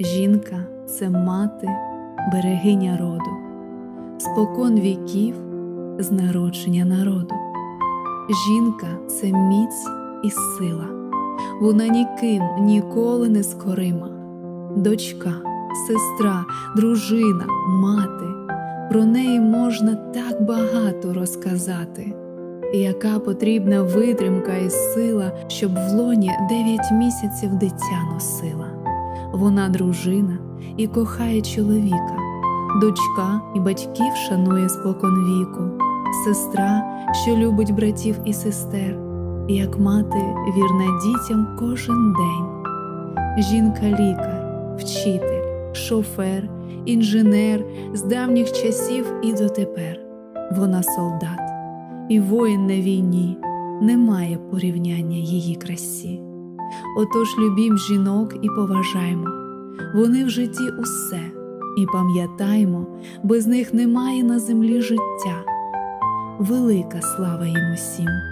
Жінка це мати, берегиня роду, спокон віків з народження народу. Жінка це міць і сила, вона ніким ніколи не скорима. Дочка, сестра, дружина, мати. Про неї можна так багато розказати, яка потрібна витримка і сила, щоб в лоні дев'ять місяців дитя носила. Вона дружина і кохає чоловіка, дочка і батьків шанує спокон віку, сестра, що любить братів і сестер, як мати вірна дітям кожен день. Жінка лікар, вчитель, шофер, інженер з давніх часів і дотепер. Вона солдат, і воїн на війні немає порівняння її красі. Отож любім жінок і поважаймо, вони в житті усе, і пам'ятаймо, без них немає на землі життя. Велика слава їм усім.